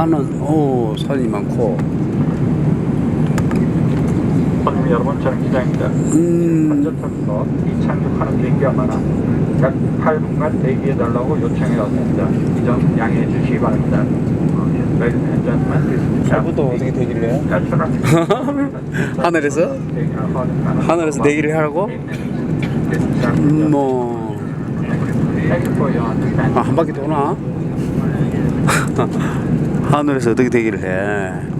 산은 오 산이 많고 손님 여러분 저는 기장입니다. 음 먼저 타서 이착륙하는 비행기가 많아 약 8분간 대기해달라고 요청해 왔습니다. 이 점 양해해 주시기 바랍니다. This is the 잘부터 어떻게 되길래? captain. 하늘에서 하늘에서 대기를 하라고 음, 뭐. 아, 한 바퀴 도나? 하늘에서 어떻게 대기를 해?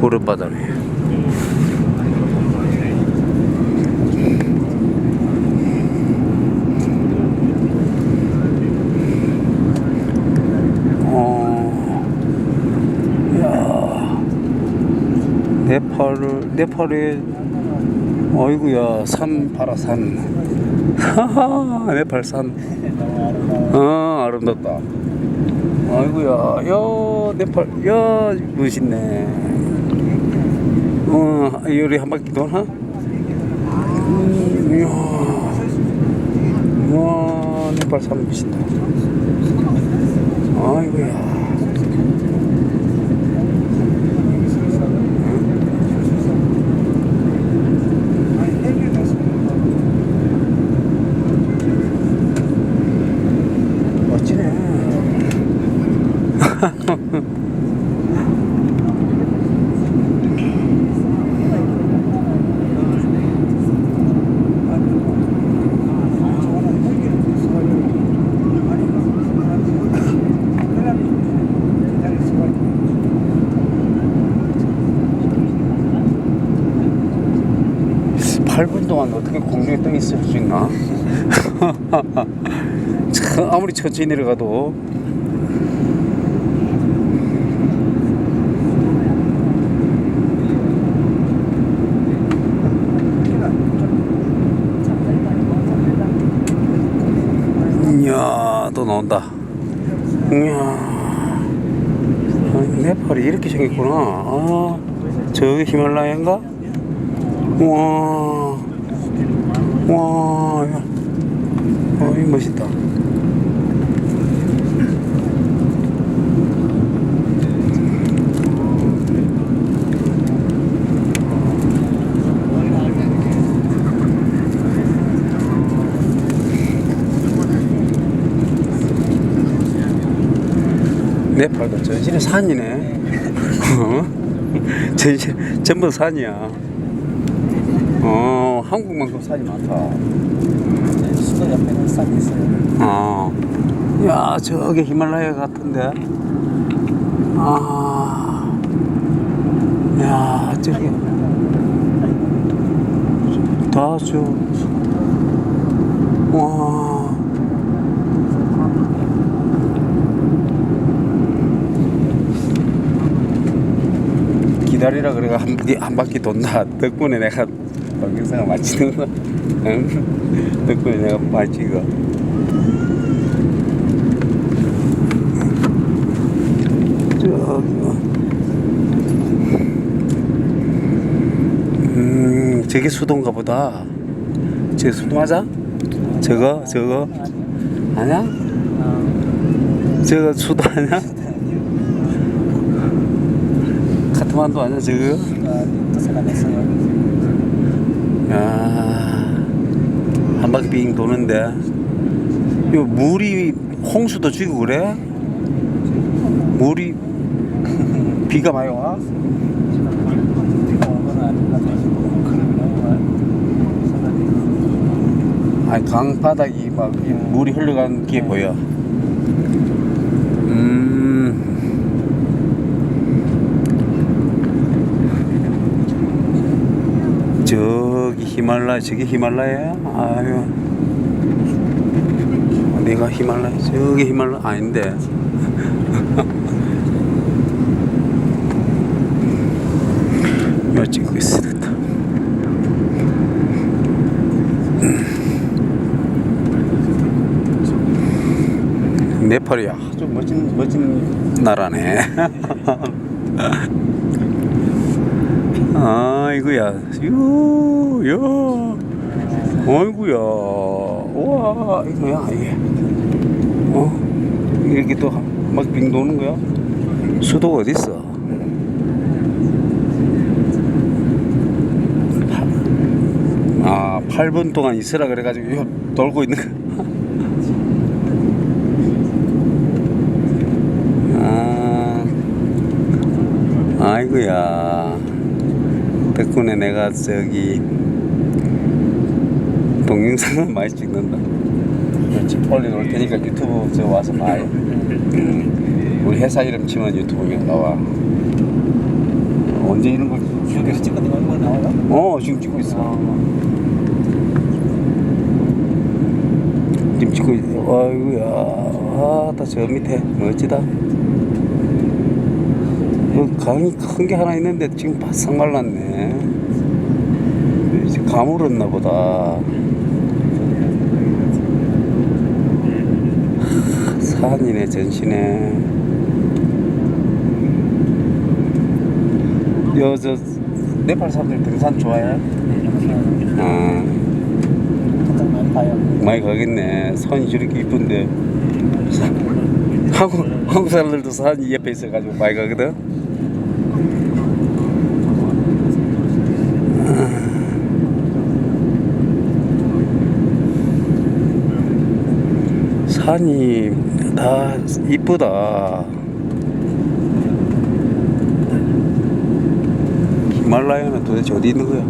고름바다네. 어, 야. 네팔을 네팔에 어이구야 산 봐라 산. 네팔 산어 아름답다. 아이구야 야 네팔 야 멋있네. 어 요리 한 바퀴 도나? 음, 이야. 와 네팔 산 멋있다. 아이구야 8분 동안 어떻게 공중에 떠 있을 수 있나? 아무리 천천히 내려가도 또 나온다. 이야. 네팔이 이렇게 생겼구나. 아 저기 히말라야인가? 와. 와, 야. 어, 이 멋있다. 네팔도 전신에 산이네. 어? 전신 전부 다 산이야. 어, 한국만큼 산이 많다. 수도 옆에는 싹 있어요. 어. 야, 저게 히말라야 같은데. 아. 야, 저기. 다 저. 와. 기다리라 그래가 한, 한 바퀴 돈다. 덕분에 내가 동영상을 마치는 거. 응? 덕분에 내가 마치고. 저기 음 저게 수도인가 보다 저 맞아? 저거 저거 아니야? 저거 수도 아니야? 카트만두 아니야 저거? 또 생각났어요. 야 한 바퀴 빙 도는데 이 물이 홍수도 쥐고 그래? 물이 비가 많이 와? 아니 강 바닥이 막이 물이 흘러간 게 보여. 음. 저기 히말라야 저기 히말라야? 아유. 내가 히말라야? 저기 히말라 아닌데. 이거 찍고 있어 됐다. 네팔이 아주 멋진 멋진 나라네. 아 아이고야, 유, 야, 아이고야, 우와, 이거 뭐야 이게? 어, 이렇게 또 막 빙 도는 거야? 수도가 어디 있어? 아, 8분 동안 있으라 그래가지고 돌고 있는 거. 아, 아이고야. 덕분에 내가 저기 동영상을 많이 찍는다. 집 올려놓을 테니까 유튜브 저 와서 봐요. 음, 우리 회사 이름 치면 유튜브에 나와. 언제 이런 걸 여기서 찍은 거 얼마 나와요? 어 지금 찍고 있어. 지금 찍고 있. 아이고야, 아따 저 밑에 멋지다. 그 강이 큰 게 하나 있는데 지금 바싹 말랐네. 이제 가물었나 보다. 하, 산이네 전시네. 여저 네팔 사람들 등산 좋아해? 아 가장 많이 가겠네. 산이 저렇게 이쁜데 사- 한국 한국 사람들도 산이 옆에 있어가지고 많이 가거든. 산이 다 이쁘다. 히말라야는 도대체 어디 있는 거야?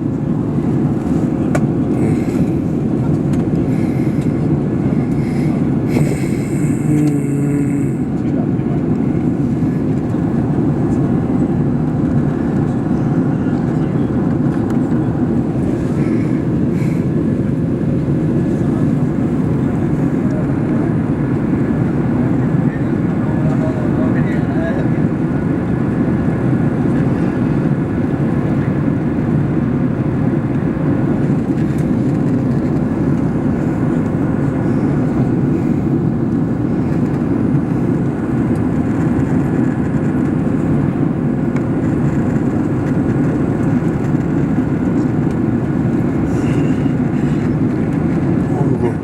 아이고,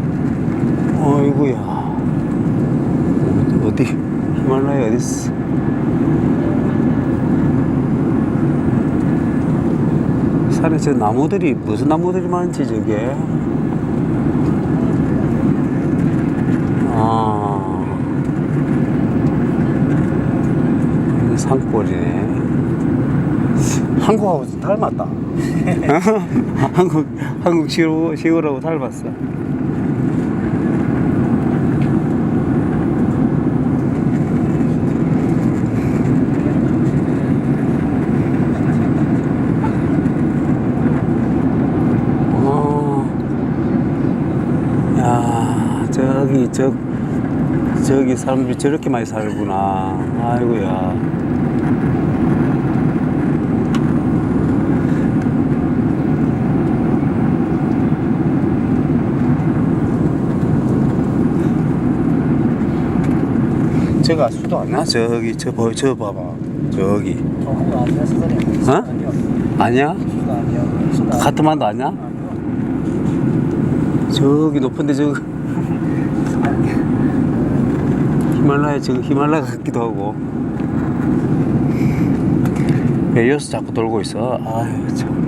아이고야. 어디, 히말라야 어디 있어? 산에 저 나무들이, 무슨 나무들이 많지, 저게? 아. 산골이네. 한국하고 닮았다. 한국 한국 시골 시골하고 닮았어. 어, 야 저기 저 저기 사람들이 저렇게 많이 살구나. 아이고야. 저가 수도 안 나? 저기 저, 보- 저 봐봐 저기 저 아니야. 어? 아니야? 수가 카트만도 아니야? 아니요. 저기 높은데 저 히말라야 저 히말라야 같기도 하고 왜 여기서 자꾸 돌고 있어? 아유 참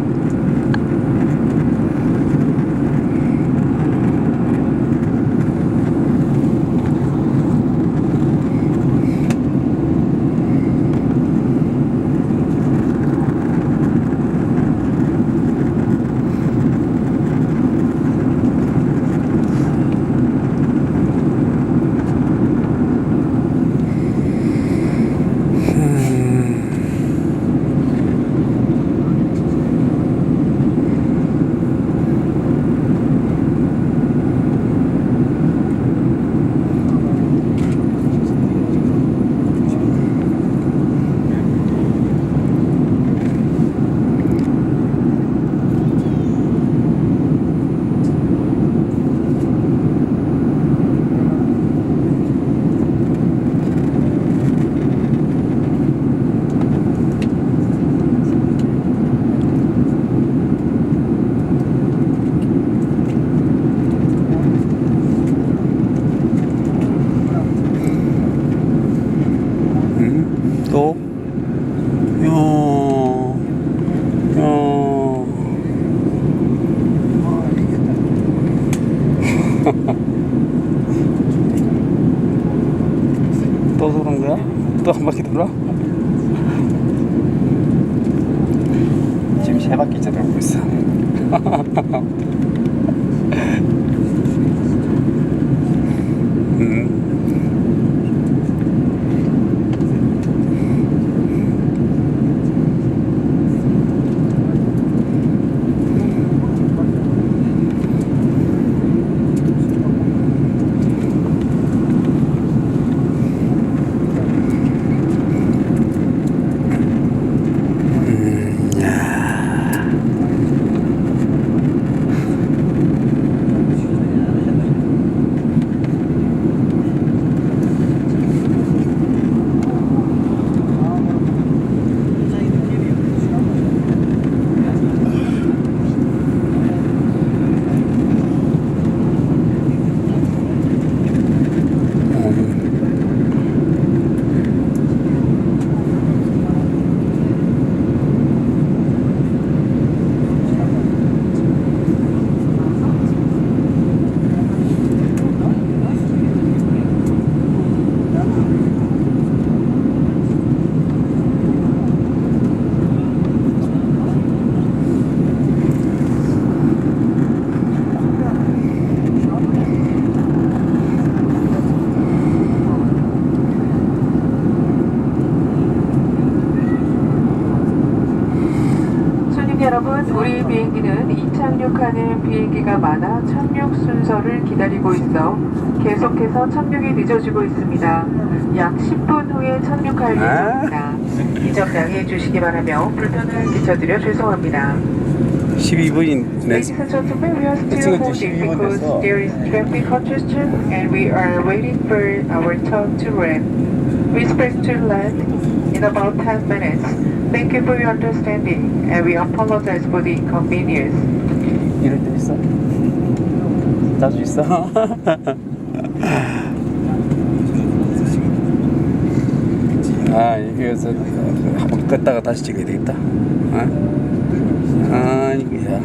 도는 거야? 또 한 바퀴 돌아? 지금 세 바퀴째 돌고 있어. 비행기는 이착륙하는 비행기가 많아 착륙 순서를 기다리고 있어 계속해서 착륙이 늦어지고 있습니다. 약 10분 후에 착륙할 예정입니다. 이점 양해해 주시기 바라며 불편을 끼쳐드려 죄송합니다. 12분이 내 Ladies and gentlemen, we are still 지금 holding 12분 because 됐어. there is traffic congestion and we are waiting for our turn to land. We expect to land in about 10 minutes. Thank you for your understanding and we apologize for the inconvenience. 이럴 때 있어? 자주 있어? 아 이거서 한번 껐다가 다시 찍어야 되겠다. 어? 아 이거야.